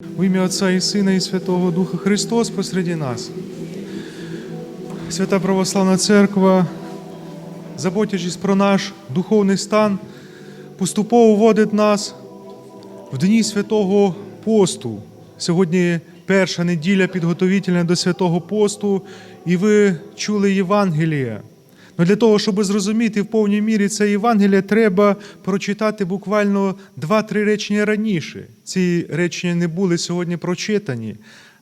В ім'я Отця і Сина, і Святого Духа Христос посреди нас. Свята Православна Церква, заботячись про наш духовний стан, поступово вводить нас в дні святого посту. Сьогодні перша неділя підготовительна до святого посту, і ви чули Євангелія. Но для того, щоб зрозуміти в повній мірі це Євангеліє, треба прочитати буквально два-три речення раніше. Ці речення не були сьогодні прочитані.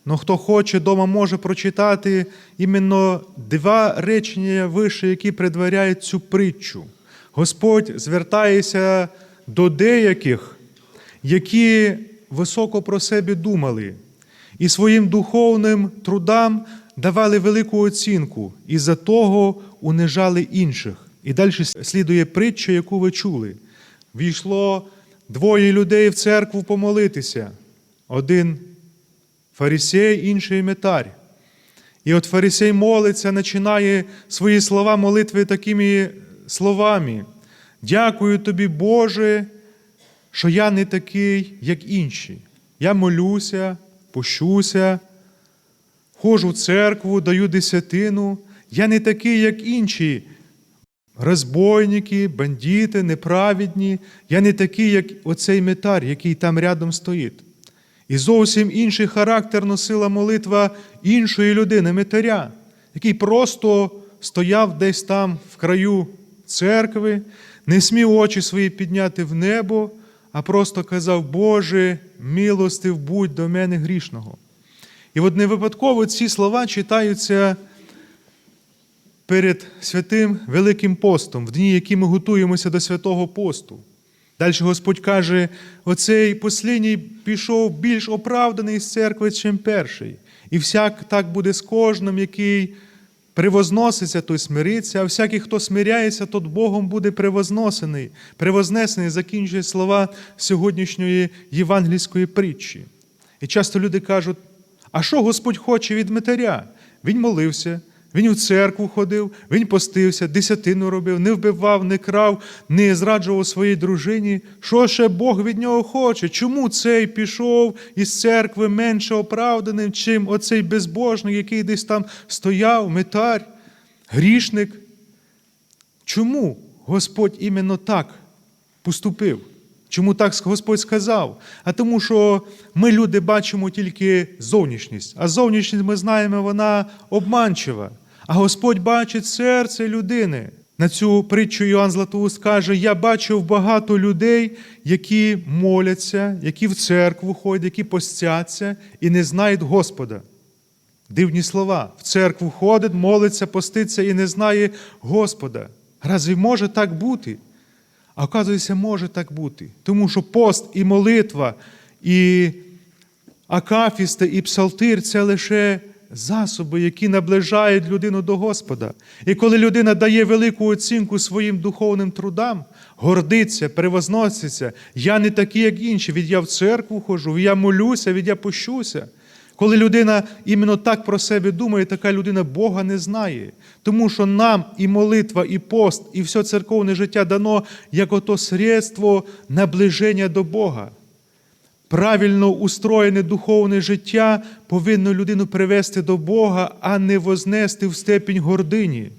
Но хто хоче, дома може прочитати іменно два речення вище, які предваряють цю притчу. Господь звертається до деяких, які високо про себе думали, і своїм духовним трудам давали велику оцінку, і за того унижали інших. І далі слідує притча, яку ви чули. Війшло двоє людей в церкву помолитися. Один фарисей, інший метар. І от фарисей молиться, починає свої слова молитви такими словами. Дякую тобі, Боже, що я не такий, як інші. Я молюся, пощуся, ходжу в церкву, даю десятину. Я не такий, як інші. Розбойники, бандити, неправедні. Я не такий, як оцей метар, який там рядом стоїть. І зовсім інший характер носила молитва іншої людини, метаря, який просто стояв десь там в краю церкви, не смів очі свої підняти в небо, а просто казав, Боже, милостив будь до мене грішного. І от не випадково ці слова читаються перед святим Великим постом, в дні, які ми готуємося до святого посту. Далі Господь каже: оцей послідній пішов більш оправданий з церкви, чим перший. І всяк так буде з кожним, який превозноситься, той смириться, а всякий, хто смиряється, тот Богом буде превозносений, превознесений, закінчує слова сьогоднішньої євангельської притчі. І часто люди кажуть, а що Господь хоче від метаря? Він молився, він в церкву ходив, він постився, десятину робив, не вбивав, не крав, не зраджував своїй дружині. Що ще Бог від нього хоче? Чому цей пішов із церкви менше оправданим, чим оцей безбожник, який десь там стояв, метар, грішник? Чому Господь іменно так поступив? Чому так Господь сказав? А тому, що ми, люди, бачимо тільки зовнішність, а зовнішність, ми знаємо, вона обманчива. А Господь бачить серце людини. На цю притчу Йоанн Златоуст каже: Я бачив багато людей, які моляться, які в церкву ходять, які постяться і не знають Господа. Дивні слова. В церкву ходить, молиться, поститься і не знає Господа. Разві може так бути? А оказується, може так бути. Тому що пост і молитва, і акафісти, і псалтир це лише засоби, які наближають людину до Господа. І коли людина дає велику оцінку своїм духовним трудам, гордиться, превозноситься, я не такий, як інші, від я в церкву хожу, від я молюся, від я пощуся. Коли людина іменно так про себе думає, така людина Бога не знає. Тому що нам і молитва, і пост, і все церковне життя дано як ото средство наближення до Бога. Правильно устроєне духовне життя повинно людину привести до Бога, а не вознести в степінь гордині.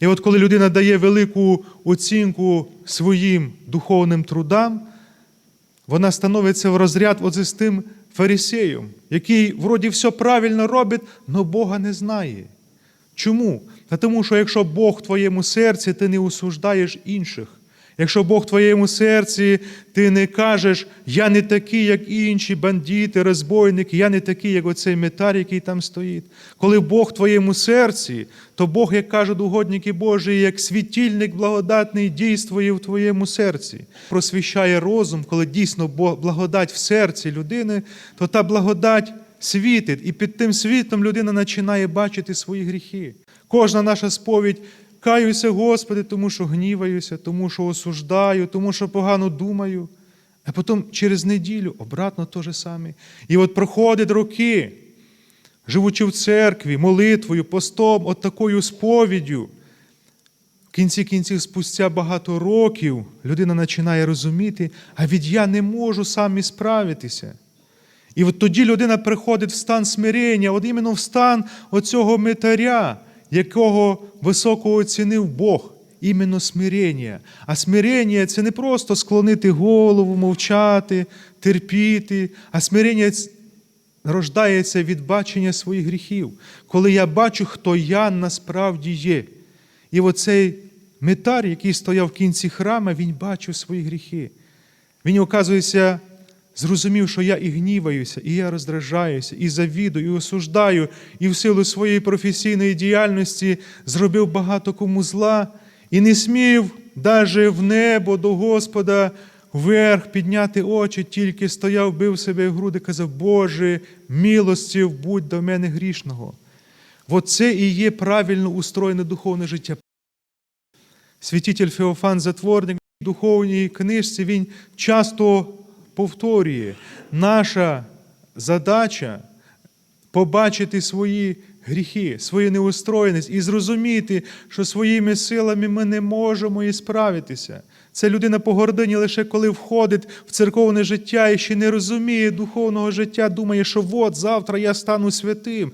І от коли людина дає велику оцінку своїм духовним трудам, вона становиться в розряд оце з тим фарисеєм, який вроді все правильно робить, але Бога не знає. Чому? Та тому, що якщо Бог в твоєму серці, ти не осуждаєш інших. Якщо Бог в твоєму серці, ти не кажеш, я не такий, як інші бандити, розбойники, я не такий, як оцей метар, який там стоїть. Коли Бог в твоєму серці, то Бог, як кажуть угодники Божі, як світильник благодатний дійствує в твоєму серці. Просвіщає розум, коли дійсно благодать в серці людини, то та благодать світить, і під тим світлом людина починає бачити свої гріхи. Кожна наша сповідь. Каюся, Господи, тому що гніваюся, тому що осуждаю, тому що погано думаю. А потім через неділю обратно те же саме. І от проходять роки, живучи в церкві, молитвою, постом, от такою сповіддю. В кінці кінців, спустя багато років, людина починає розуміти, а від я не можу сам справитися. І от тоді людина приходить в стан смирення, от іменно в стан оцього митаря, якого високо оцінив Бог, іменно смирення. А смирення це не просто склонити голову, мовчати, терпіти, а смирення рождається від бачення своїх гріхів, коли я бачу, хто я насправді є. І оцей митар, який стояв в кінці храма, він бачив свої гріхи. Він, оказується, зрозумів, що я і гніваюся, і я роздражаюся, і завідую, і осуждаю, і в силу своєї професійної діяльності зробив багато кому зла, і не смів даже в небо до Господа вверх підняти очі, тільки стояв, бив себе в груди, казав, Боже, милостів будь до мене грішного. Оце і є правильно устроєне духовне життя. Святитель Феофан Затворник в духовній книжці він часто повторює, наша задача побачити свої гріхи, свою неустроєність і зрозуміти, що своїми силами ми не можемо і справитися. Це людина по гордині лише коли входить в церковне життя і ще не розуміє духовного життя, думає, що от завтра я стану святим.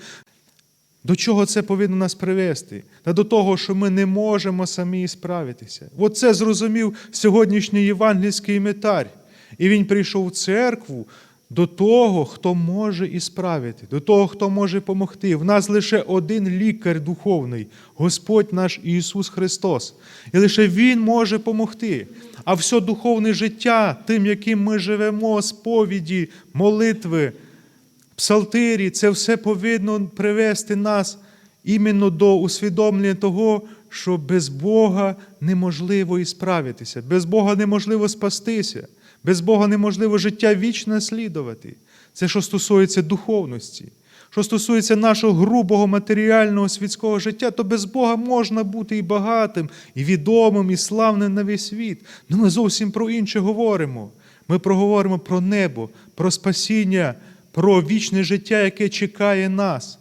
До чого це повинно нас привести? Та до того, що ми не можемо самі справитися. От це зрозумів сьогоднішній євангельський метар. І він прийшов в церкву до того, хто може і справити, до того, хто може допомогти. В нас лише один лікар духовний, Господь наш Ісус Христос. І лише Він може допомогти. А все духовне життя, тим, яким ми живемо, сповіді, молитви, псалтирі, це все повинно привести нас іменно до усвідомлення того, що без Бога неможливо і справитися, без Бога неможливо спастися, без Бога неможливо життя вічне наслідувати. Це що стосується духовності. Що стосується нашого грубого матеріального світського життя, то без Бога можна бути і багатим, і відомим, і славним на весь світ. Ну ми зовсім про інше говоримо. Ми проговоримо про небо, про спасіння, про вічне життя, яке чекає нас.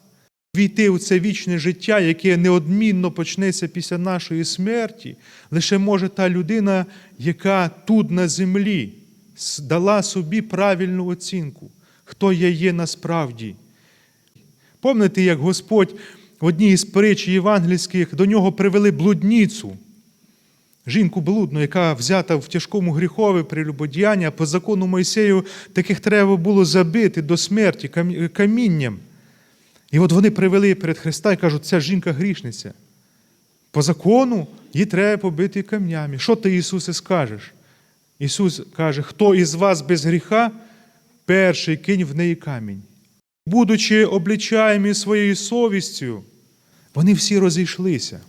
Війти у це вічне життя, яке неодмінно почнеться після нашої смерті, лише може та людина, яка тут на землі дала собі правильну оцінку, хто я є насправді. Пам'ятаєте, як Господь в одній із притч євангельських до нього привели блудницю, жінку блудну, яка взята в тяжкому гріхові прелюбодіянні, а по закону Мойсею таких треба було забити до смерті камінням. І от вони привели перед Христа і кажуть, ця жінка грішниця. По закону її треба побити камнями. Що ти, Ісусе, скажеш? Ісус каже, хто із вас без гріха, перший кинь в неї камінь. Будучи облічаємі своєю совістю, вони всі розійшлися,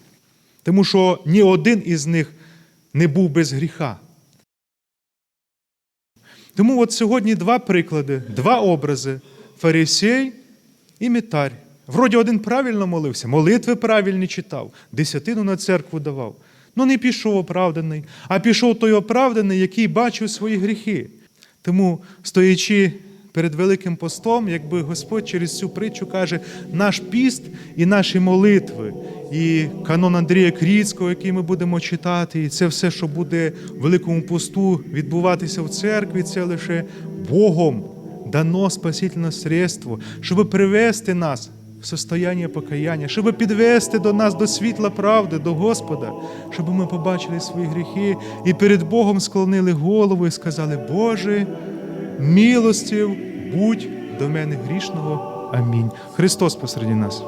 тому що ні один із них не був без гріха. Тому от сьогодні два приклади, два образи фарисей і митар. Вроді один правильно молився, молитви правильні читав, десятину на церкву давав. Ну не пішов оправданий, а пішов той оправданий, який бачив свої гріхи. Тому, стоячи перед Великим постом, якби Господь через цю притчу каже, наш піст і наші молитви, і канон Андрія Кріцького, який ми будемо читати, і це все, що буде в Великому посту відбуватися в церкві, це лише Богом дано спасительне средство, щоб привести нас в состояние покаяння, щоб підвести до нас до світла правди, до Господа, щоб ми побачили свої гріхи і перед Богом склонили голову і сказали, Боже, милостив будь до мене грішного. Амінь. Христос посеред нас.